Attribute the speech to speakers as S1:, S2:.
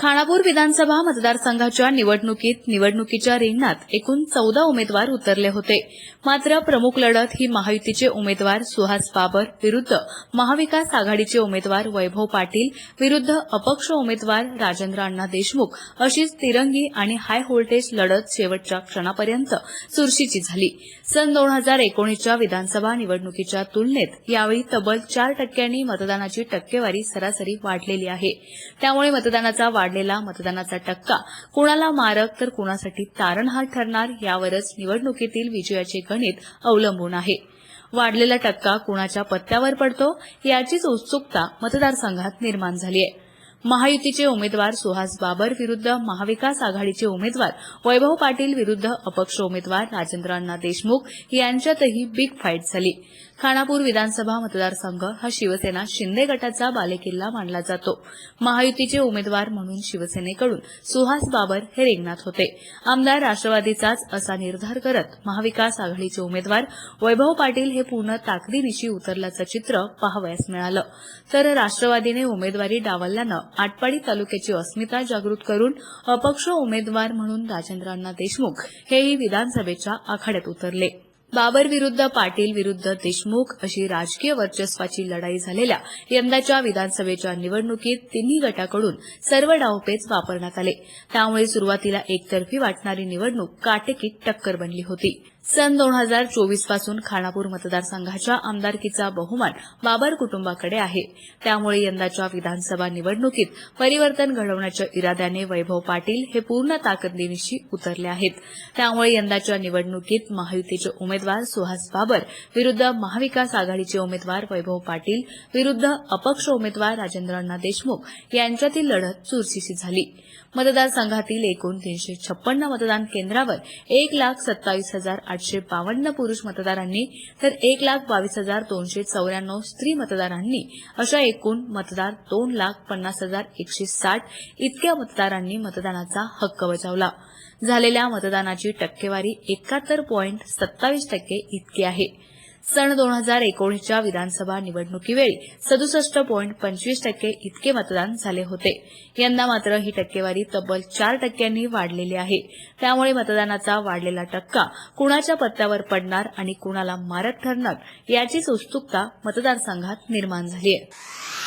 S1: खानापूर विधानसभा मतदारसंघाच्या निवडणुकीत निवडणुकीच्या रिंगणात एकूण चौदा उमेदवार उतरले होते. मात्र प्रमुख लढत ही महायुतीचे उमेदवार सुहास बाबर विरुद्ध महाविकास आघाडीचे उमेदवार वैभव पाटील विरुद्ध अपक्ष उमेदवार राजेंद्र अण्णा देशमुख अशीच तिरंगी आणि हाय व्होल्टेज लढत शेवटच्या क्षणापर्यंत चुरशीची झाली. सन दोन हजार एकोणीसच्या विधानसभा निवडणुकीच्या तुलनेत यावेळी तब्बल चार टक्क्यांनी मतदानाची टक्केवारी सरासरी वाढलेली आहे. त्यामुळे मतदानाचा वाढ वाढलेला मतदानाचा टक्का कुणाला मारक तर कोणासाठी तारणहार ठरणार यावरच निवडणुकीतील विजयाचे गणित अवलंबून आहे. वाढलेला टक्का कुणाच्या पत्त्यावर पडतो याचीच उत्सुकता मतदारसंघात निर्माण झाली आहे. महायुतीचे उमेदवार सुहास बाबर विरुद्ध महाविकास आघाडीचे उमेदवार वैभव पाटील विरुद्ध अपक्ष उमेदवार राजेंद्र अण्णा देशमुख यांच्यातही बिग फाईट झाली. खानापूर विधानसभा मतदारसंघ हा शिवसेना शिंदे गटाचा बालेकिल्ला मानला जातो. महायुतीचे उमेदवार म्हणून शिवसेनेकडून सुहास बाबर हे रिंगणात होते. आमदार राष्ट्रवादीचाच असा निर्धार करत महाविकास आघाडीचे उमेदवार वैभव पाटील हे पूर्ण ताकदीनिशी उतरल्याचं चित्र पाहावयास मिळालं. तर राष्ट्रवादीने उमेदवारी डावलल्यानं आटपाडी तालुक्याची अस्मिता जागृत करून अपक्ष उमेदवार म्हणून राजेंद्रांना देशमुख हेही विधानसभेच्या आखाड्यात उतरले. बाबर विरुद्ध पाटील विरुद्ध देशमुख अशी राजकीय वर्चस्वाची लढाई झालेल्या यंदाच्या विधानसभेच्या निवडणुकीत तिन्ही गटाकडून सर्व डावपेच वापरण्यात आले. त्यामुळे सुरुवातीला एकतर्फी वाटणारी निवडणूक काटेकीत टक्कर बनली होती. सन दोन हजार चोवीसपासून खानापूर मतदारसंघाच्या आमदारकीचा बहुमान बाबर कुटुंबाकडे आहे. त्यामुळे यंदाच्या विधानसभा निवडणुकीत परिवर्तन घडवण्याच्या इराद्याने वैभव पाटील हे पूर्ण ताकदीनिशी उतरले आहेत. त्यामुळे यंदाच्या निवडणुकीत महायुतीचे उमेदवार सुहास बाबर विरुद्ध महाविकास आघाडीचे उमेदवार वैभव पाटील विरुद्ध अपक्ष उमेदवार राजेंद्रअण्णा देशमुख यांच्यातील लढत चुरशीची झाली. मतदारसंघातील एकूण तीनशे छप्पन्न मतदान केंद्रावर एक लाख सत्तावीस हजार आठशे बावन्न पुरुष मतदारांनी तर एक लाख बावीस हजार दोनशे चौऱ्याण्णव स्त्री मतदारांनी अशा एकूण मतदार दोन लाख पन्नास हजार एकशे साठ इतक्या मतदारांनी मतदानाचा हक्क बजावला. झालेल्या मतदानाची टक्केवारी एकाहत्तर पॉईंट सत्तावीस टक्के इतकी आहे. सन दोन हजार एकोणीसच्या विधानसभा निवडणुकीवेळी सदुसष्ट पॉईंट पंचवीस टक्के इतके मतदान झाले होते. यंदा मात्र ही टक्केवारी तब्बल चार टक्क्यांनी वाढलेली आहे. त्यामुळे मतदानाचा वाढलेला टक्का कुणाच्या पत्त्यावर पडणार आणि कुणाला मारक ठरणार याचीच उत्सुकता मतदारसंघात निर्माण झाली आहे